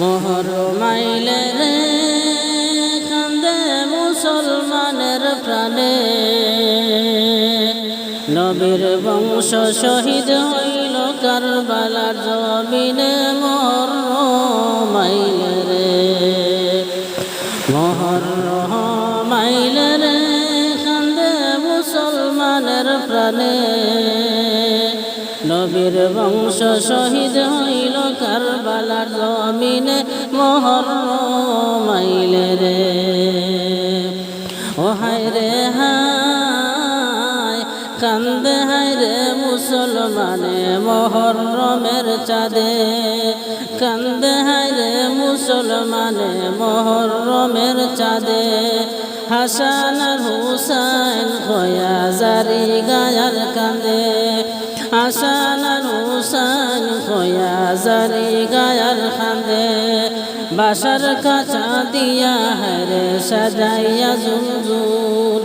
মোহর মাইলে রে, কান্দে মুসলমানের প্রাণে। নবীর বংশ শহীদ হইল কারবালার জমিনে মোহর মাইলে রে। মোহর মাইলে রে, কান্দে মুসলমানের প্রাণে। নবীর বংশ শহীদ হইল কারবালার জমিনে মোহর মাইলে রে। ও হায় রে হায়, কান্দে হায় রে মুসলমানে মহরমের চাঁদে। কান্দে হায় রে মুসলমানে মহরমের চাঁদে। হাসান হুসাইন খোয়া জারি গায়ার কান্দে হাসান আর হুসাইন জারি গায়ার কান্দে বাসার কাছা দিয়া হরে সাজাইয়া জুলজুল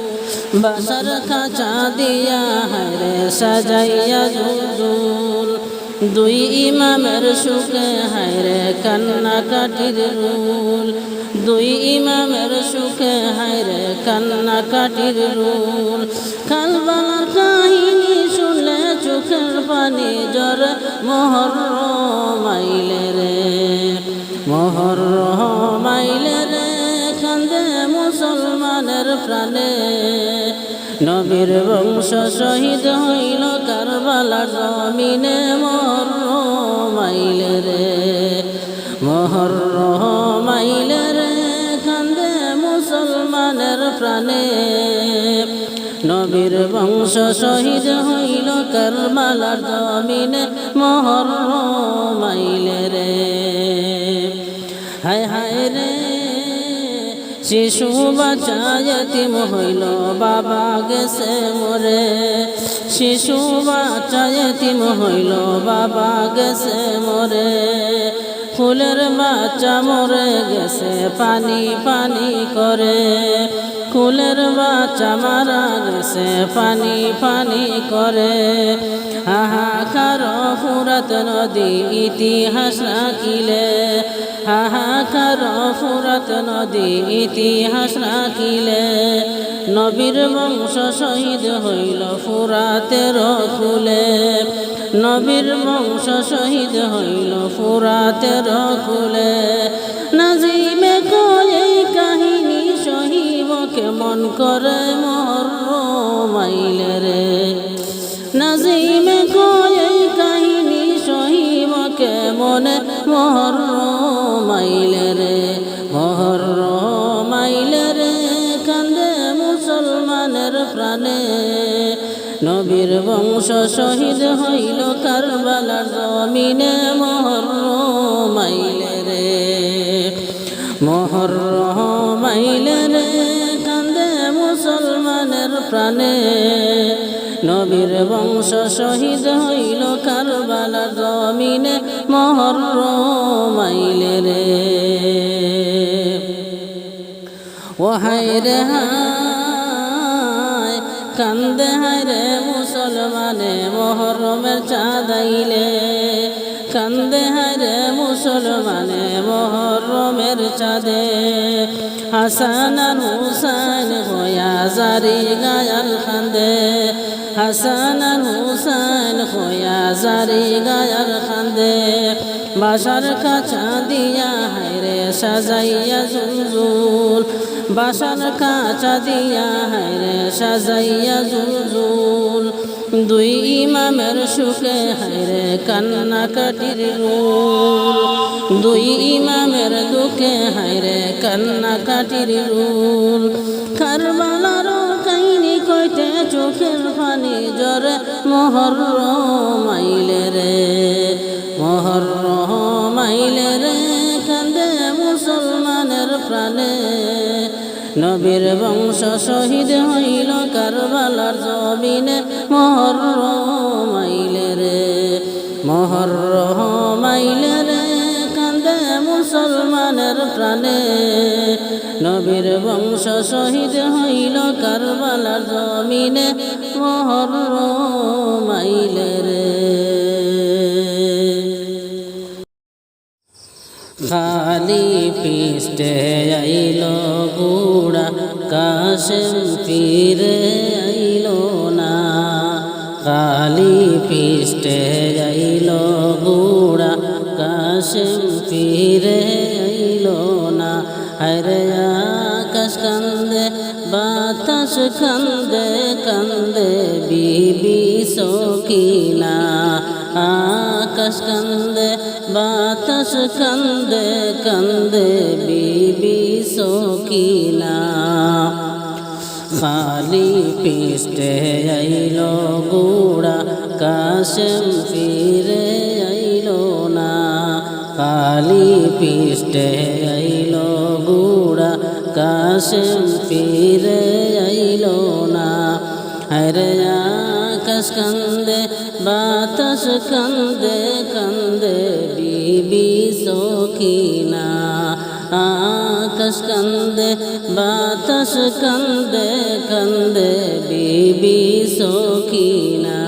বাসার কাছা দিয়া হরে সাজাইয়া জুলজুল দুই ইমামের সুখে হায়রে কান্না কাটির রুল। দুই ইমামের সুখে হায়রে কান্না কাটির রুল। কালবালার শুনলে পানি জ্বর মোহর মাইলে রে মোহর মাইলে রে, কান্দে মুসলমানের প্রাণে। নবীর বংশ শহীদ হইল কারবালার জমিনে মোহর মাইলে রে মোহর মাইলে রে, কান্দে মুসলমানের প্রাণে। নবীর বংশ শহীদ হইল কারবালার জমিনে মোহর মাইলে রে। হায় হায় রে, শিশু বাচ্চায়তিম হইল, বাবা গেছে মরে। শিশু বাচ্চায়তিম হইল, বাবা গেছে মরে। ফুলের বাচ্চা মরে গেছে, পানি পানি করে। ফুলের বাচ্চা মারা গেছে পানি পানি করে। হাহাকার ফুরাত নদী ইতিহাস রাখিলে। হাহাকার ফুরাত নদী ইতিহাস রাখিলে। নবীর বংশ শহীদ হইল ফুরাতের ফুলে। নবীর বংশ শহীদ হইল ফুরাতের ফুলে। নাজিমে করে মর মাইলে নাজিমে কয়ে কাহিনী সহিব কেমন মহর মাইলে রে? মহর মাইলে রে কান্দে মুসলমানের প্রাণে। নবীর বংশ শহীদ হইল কারবালার জমিনে মহর মাইলে রে। মহর নবীর বংশ শহীদ হইল কারবালার জমিনে মহর মাইলে রে। ও হায় রে হায়, কান্দে হায় রে মুসলমানে, মহরমের চাঁদাইলে কান্দে হায় রে মুসলমানে, মহরমের চাঁদে। হাসান আর হুসাইন হইয়া জারি গায়াল খান্দে হাসান হুসাইন হইয়া জারি গায়াল খান্দে। বাসার কাছা দিয়া হায়রে সাজাইয়া জুলজুল। বাসার কাছা দিয়া হায়রে সাজাইয়া জুলজুল। দুই ইমামের সুখে হায়রে কান্না কাটির রুল। দুই ইমামের দুঃখে হায়রে কান্না কাটির রুল। কারবালার কাহিনী কইতে চোখের পানি জরে মোহর মাইলে রে মোহর মাইলে রে, কান্দে মুসলমানের প্রাণে। নবীর বংশ শহীদ হইল কারবালার জমিনে মোহর মাইলে রে মোহর মাইলে রে, কান্দে মুসলমানের প্রাণে। নবীর বংশ শহীদ হইল কারবালার জমিনে, মোহর রে খালি পিষ্টে আইল গুড়া কাশেম ফিরে আইল না। খালি পিষ্টে আইল গুড়া কাশেম ফিরে আইল না। হরে আকাশ কান্দে, বাতাস কান্দে কান্দে বিবি সকিনা আকাশ কান্দে, বাতাস কান্দে কান্দে বিবি সকিনা খালি পিষ্টে আইল গুড়া, কাশেম ফিরে আইল না। খালি পিষ্টে আইল কাশেম ফিরে আইল না। হরে আকাশ কান্দে, বাতাস কান্দে কান্দে বিবি সখিনা। আকাশ কান্দে, বাতাস কান্দে কান্দে বিবি সখিনা।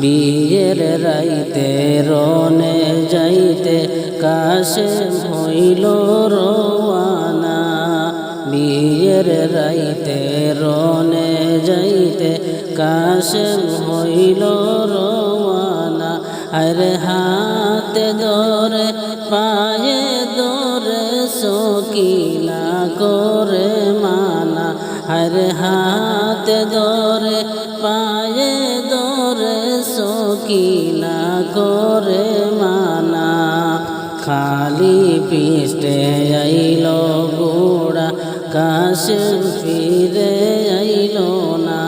বিয়ের রাইতে রনে যাইতে কাশে হইল রোয়ানা বিয়ের রাইতে রনে যাইতে কাশে হইল রোয়ানা। আরে হাতে দরে পায়ে দরে সকিনা করে মানা। আরে হাতে দরে পায়ে দরে সকিনা করে মানা। খালি পিষ্টে আইল গোড়া কাশে ফিরে আইল না।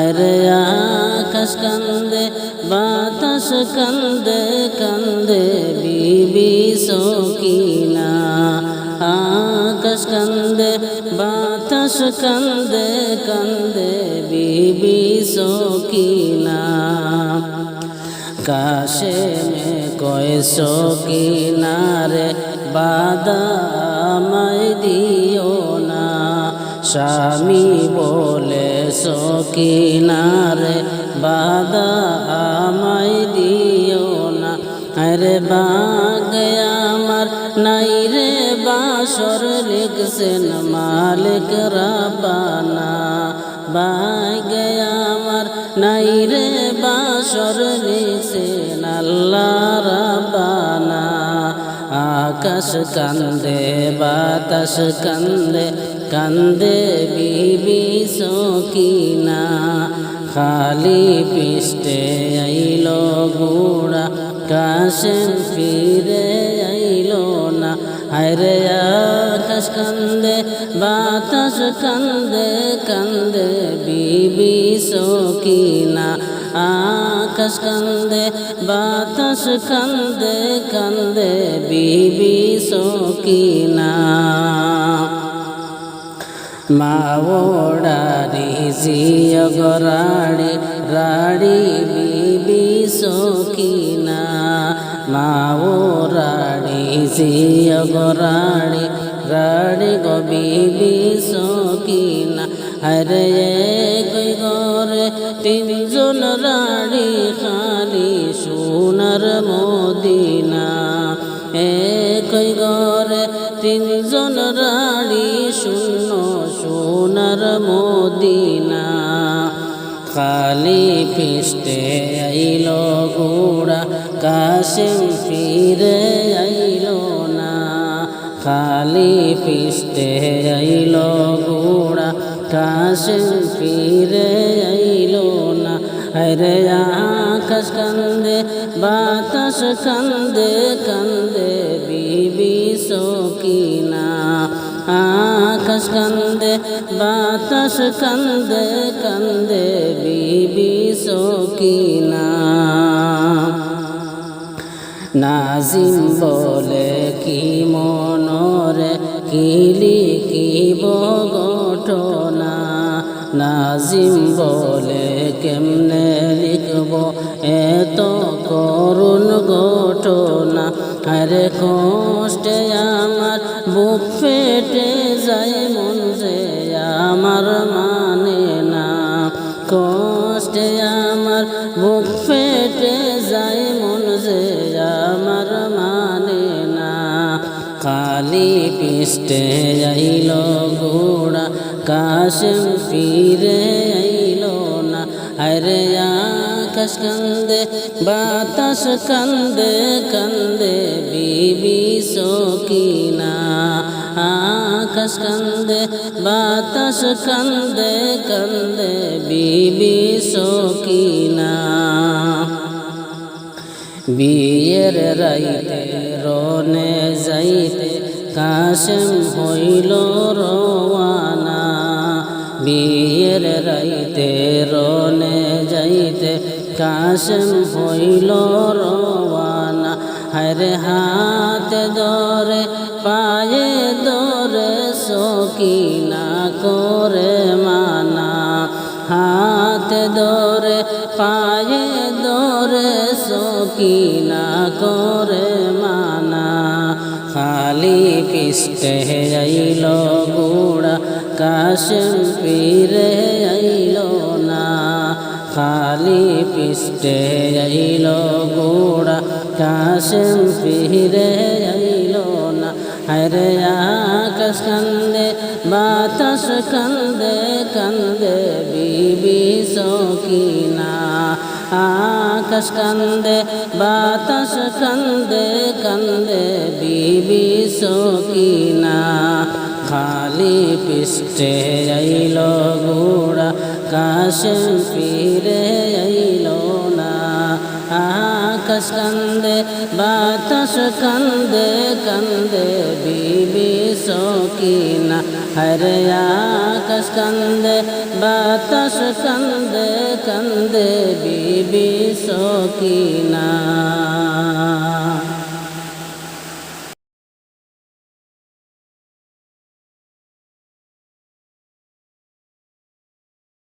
আরে আকাশ কান্দে, বাতাস কান্দে কান্দে বিবি সকিনা। আকাশ কান্দে, বাতাস কান্দে কান্দে বিবি সকিনা। কাশে মে কয় সকিনারে বাদামাই দিও না। স্বামী বলে, সকিনারে বাদা আমাই দিও না। আরে বাগে আমার নাই রে বাসর, লিখছেন মালিক রাবানা। বাগে আমার নাই রে বাসর আকাশ কান্দে বাতাস কান্দে কান্দে বিবি সকিনা খালি পিষ্টে আইল গুড়া, কাশেম ফিরে আইল না। হায়রে আকাশ কান্দে, বাতাস কান্দে কান্দে বিবি সকিনা आकाश कंदे, बातास कंदे कंदे, बीबी सकीना मावोड़ारी जियो गोराड़ी राड़ी बीबी सकीना मावोड़ारी जियो राड़ी राड़ी गो बीबी सकीना अरे তিনজন রাড়ি খালি সোনার মদিনা। এ কই গরে তিনজন রাড়ি শূন্য সোনার মদিনা। খালি পিষ্টে আইল গোড়া কাশিম ফিরে আইল না। খালি পিষ্টে আইল কাশিম ফিরে আইল না। হরে আকাশ কান্দে, বাতাস কান্দে কান্দে বিবি সকিনা। আকাশ কান্দে, বাতাস কান্দে কান্দে বিবি সকিনা। নাজিম বলে, কি মনরে কিলি কি ঘটনা নাজিম বলে, কেমনে লিখব? এত করুণ ঘটনা। আরে কষ্টে আমার বুক ফেটে যায়, মন যে আমার মানে পিষ্টে আইল গোড়া কাশেম ফিরে আইল না। আরে আকাশ কান্দে, বাতাস কান্দে কান্দে বিবি সকিনা। আকাশ কান্দে, বাতাস কান্দে কান্দে বিবি সকিনা। বিয়ের রাইতে রনে যাইতে কাশেম হইল রওয়ানা। বিয়ের রাইতে রনে যাইতে কাশেম হইল রওয়ানা। হরে হাতে দরে পায়ে দরে সকিনা করে মানা। হাতে দরে পায়ে দরে সকিনা করে খালি পিষ্টে আইল গুড়া কাশেম পীরে আইল না। খালি পিষ্টে আইল গুড়া কাশেম পীরে আইল না। হরে আকাশ কান্দে, বাতাস কান্দে কান্দে বিবি সকিনা আকাশ কান্দে, বাতাস কান্দে কান্দে বিবি সকিনা। খালি পিষ্টে আইল গুড়া, কাশেম ফিরে আইল না। আকাশ কান্দে, বাতাস কান্দে কান্দে বিবি সকিনা হরে কান্দে বাতাস কান্দে কান্দে বিবি সকিনা